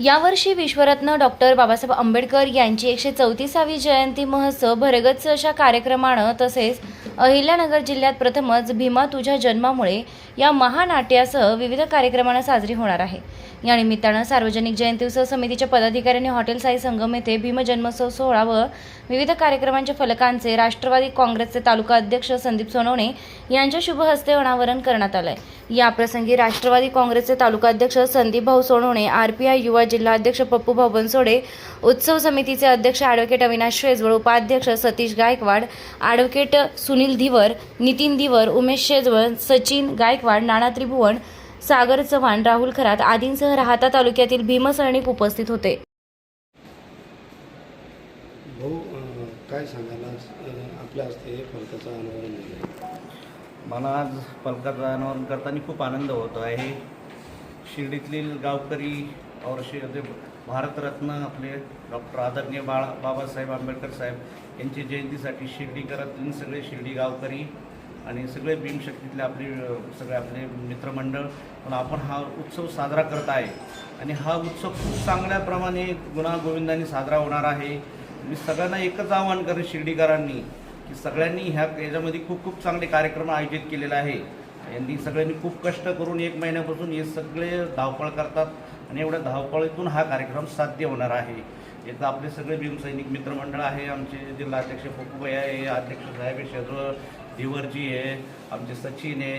यावर्षी विश्वरत्न डॉक्टर बाबासाहेब आंबेडकर यांची एकशे चौतीसावी जयंती महोत्सव भरगच्च अशा कार्यक्रमानं तसेच अहिल्यानगर जिल्ह्यात प्रथमच भीमा तुझ्या जन्मामुळे या महानाट्यासह विविध कार्यक्रमांना साजरी होणार आहे. या निमित्तानं सार्वजनिक जयंती उत्सव समितीच्या पदाधिकाऱ्यांनी हॉटेल साई संगम येथे भीम जन्मोत्सव सोहळा व विविध कार्यक्रमांच्या फलकांचे राष्ट्रवादी काँग्रेसचे तालुका अध्यक्ष संदीप सोनवणे यांच्या शुभहस्ते अनावरण करण्यात आहे याप्रसंगी राष्ट्रवादी काँग्रेसचे तालुका अध्यक्ष संदीप भाऊ सोनवणे आरपीआय युवा जिल्हाध्यक्ष पप्पू भाऊ बनसोडे उत्सव समितीचे अध्यक्ष ॲडव्होकेट अविनाश शेजवळ उपाध्यक्ष सतीश गायकवाड ॲडव्होकेट सुनील धिवर नितीन धिवर उमेश शेजवळ सचिन गायकवाड नाना त्रिभुवन सागर चव्हाण राहुल खरात आदींसह राहता तालुक्यातील भीमसैनिक उपस्थित होते. भाऊ काय सांगायला आपल्या हस्ते फलकाचं अनावरण आहे मला आज फलकाचं अनावरण करताना खूप आनंद होतो आहे. शिर्डीतील गावकरी और जे भारतरत्न आपले डॉक्टर आदरणीय बाळा बाबासाहेब आंबेडकर साहेब यांची जयंतीसाठी शिर्डीकरातील सगळे शिर्डी गावकरी आणि सगळे भीमशक्तीतले आपले सगळे आपले मित्रमंडळ पण आपण हा उत्सव साजरा करत आहे. आणि हा उत्सव खूप चांगल्याप्रमाणे गुणागोविंदाने साजरा होणार आहे. मी सगळ्यांना एकच आवाहन करेन शिर्डीकरांनी की सगळ्यांनी ह्या याच्यामध्ये खूप खूप चांगले कार्यक्रम आयोजित केलेले आहे. यांनी सगळ्यांनी खूप कष्ट करून एक महिन्यापासून हे सगळे धावपळ करतात आणि एवढ्या धावपळीतून हा कार्यक्रम साध्य होणार आहे. इथं आपले सगळे भीमसैनिक मित्रमंडळ आहे आमचे जिल्हाध्यक्ष पप्पूभाई आहे अध्यक्ष साहेब आहे शेजवळ दिवरजी आहे आमचे सचिन आहे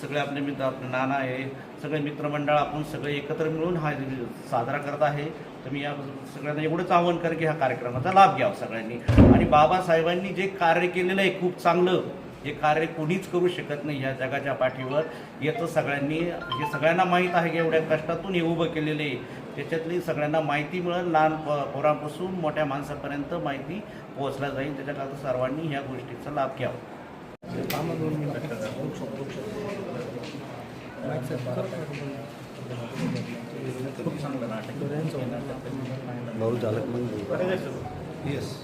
सगळे आपले मित्र आपले नाना आहे सगळे मित्रमंडळ आपण सगळे एकत्र मिळून हा साजरा करत आहे. तर मी या सगळ्यांना एवढंच आवाहन करेन की ह्या कार्यक्रमाचा लाभ घ्यावा सगळ्यांनी. आणि बाबासाहेबांनी जे कार्य केलेलं आहे खूप चांगलं हे कार्य कोणीच करू शकत नाही ह्या जगाच्या पाठीवर. याचं सगळ्यांनी हे सगळ्यांना माहीत आहे की एवढ्या कष्टातून हे उभं केलेलं आहे. त्याच्यातली सगळ्यांना माहिती मिळेल लहान पोरांपासून मोठ्या माणसापर्यंत माहिती पोहोचल्या जाईल. त्याच्याकरता सर्वांनी ह्या गोष्टीचा लाभ घ्यावा. भाऊ झालं मग येस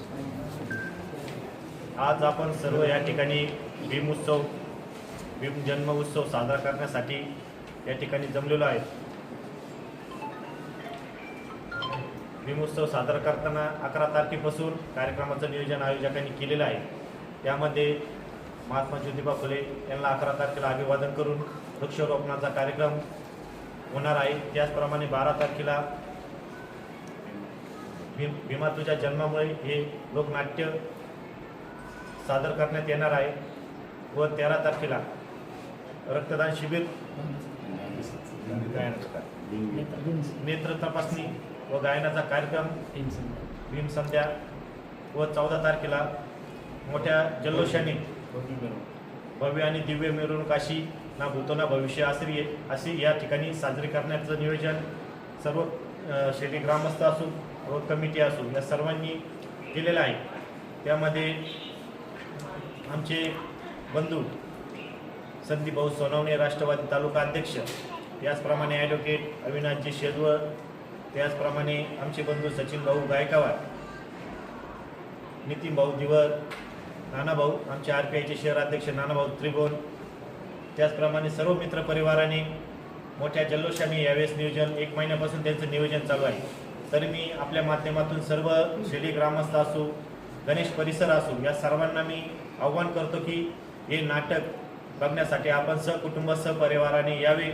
आज आपण सर्व या ठिकाणी भीम उत्सव भीम जन्म उत्सव साजरा करण्यासाठी या ठिकाणी जमलेलो आहे. भीम उत्सव साजरा करताना अकरा तारखेपासून कार्यक्रमाचं नियोजन आयोजकांनी केलेलं आहे. त्यामध्ये महात्मा ज्योतिबा फुले यांना अकरा तारखेला अभिवादन करून वृक्षारोपणाचा कार्यक्रम होणार आहे. त्याचप्रमाणे बारा तारखेला भीम भीमा तुझ्या जन्मामुळे हे लोकनाट्य सादर करण्यात येणार आहे व तेरा तारखेला रक्तदान शिबिर नेत्र तपासणी व गायनाचा कार्यक्रम भीम संध्या व चौदा तारखेला मोठ्या जल्लोषाने भव्य आणि दिव्य मिरवणूक अशी ना भूतो ना भविष्य असे अशी या ठिकाणी साजरी करण्याचं नियोजन सर्व शेती ग्रामस्थ असून व कमिटी असून या सर्वांनी केलेलं आहे. त्यामध्ये आमचे बंधू संदीप भाऊ सोनवणे राष्ट्रवादी तालुका अध्यक्ष त्याचप्रमाणे ॲडव्होकेट अविनाशजी शेजवळ त्याचप्रमाणे आमचे बंधू सचिन भाऊ गायकवाड नितीन भाऊ दिवर नानाभाऊ आमचे आर पी आयचे शहराध्यक्ष नानाभाऊ त्रिभुवन. त्याचप्रमाणे सर्व मित्र परिवाराने मोठ्या जल्लोषाने यावेळेस नियोजन एक महिन्यापासून त्यांचं नियोजन चालू आहे. तरी मी आपल्या माध्यमातून सर्व शेली ग्रामस्थ असू गणेश परिसर असू या सर्वांना मी आव्हान करतो की हे नाटक बघण्यासाठी आपण सहकुटुंब सहपरिवाराने यावे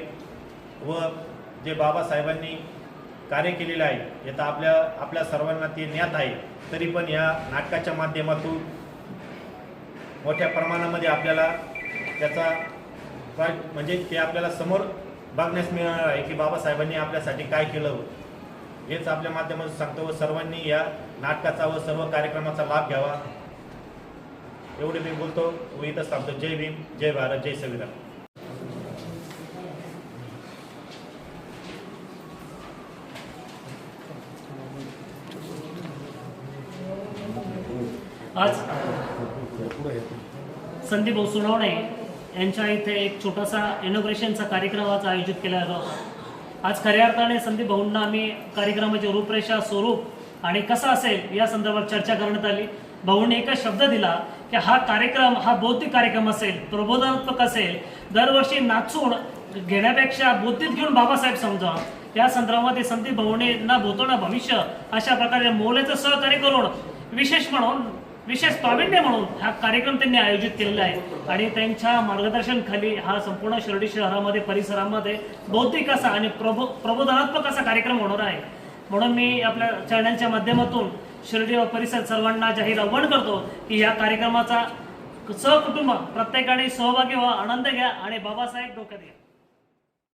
व जे बाबासाहेबांनी कार्य केलेलं आहे याचा आपल्या आपल्या सर्वांना ते ज्ञात आहे. तरी पण या नाटकाच्या माध्यमातून मोठ्या प्रमाणामध्ये आपल्याला त्याचा काय म्हणजे ते आपल्याला समोर बघण्यास मिळणार आहे की बाबासाहेबांनी आपल्यासाठी काय केलं हेच आपल्या माध्यमातून सांगतो व सर्वांनी या नाटकाचा व सर्व कार्यक्रमाचा लाभ घ्यावा. एवढे मी बोलतो व इथंच सांगतो जय भीम जय भारत जय संविधान. आज संदीप भाऊ सोनवणे यांच्या इथे एक छोटासा इनोग्रेशनचा कार्यक्रम आज आयोजित केला होता. आज खऱ्या अर्थाने संदीप भाऊंना आम्ही कार्यक्रमाची रूपरेषा स्वरूप आणि कसा असेल या संदर्भात चर्चा करण्यात आली. भाऊंनी एकच शब्द दिला की हा कार्यक्रम हा बौद्धिक कार्यक्रम असेल प्रबोधनात्मक असेल दरवर्षी नाचून घेण्यापेक्षा बुद्धीत घेऊन बाबासाहेब समजा. त्या संदर्भामध्ये संदीप भाऊने ना भूतो ना भविष्य अशा प्रकारे मोलेचं सहकार्य करून विशेष म्हणून विशेष प्राविण्य म्हणून हा कार्यक्रम त्यांनी आयोजित केलेला आहे. आणि त्यांच्या मार्गदर्शनखाली हा संपूर्ण शिर्डी शहरामध्ये परिसरामध्ये बौद्धिक असा आणि प्रबो प्रबोधनात्मक असा कार्यक्रम होणार आहे. म्हणून मी आपल्या चॅनलच्या माध्यमातून शिर्डी व परिसर सर्वांना जाहीर आव्हान करतो की या कार्यक्रमाचा सहकुटुंब प्रत्येकाने सहभागी व्हा आनंद घ्या आणि बाबासाहेब डोक्यात घ्या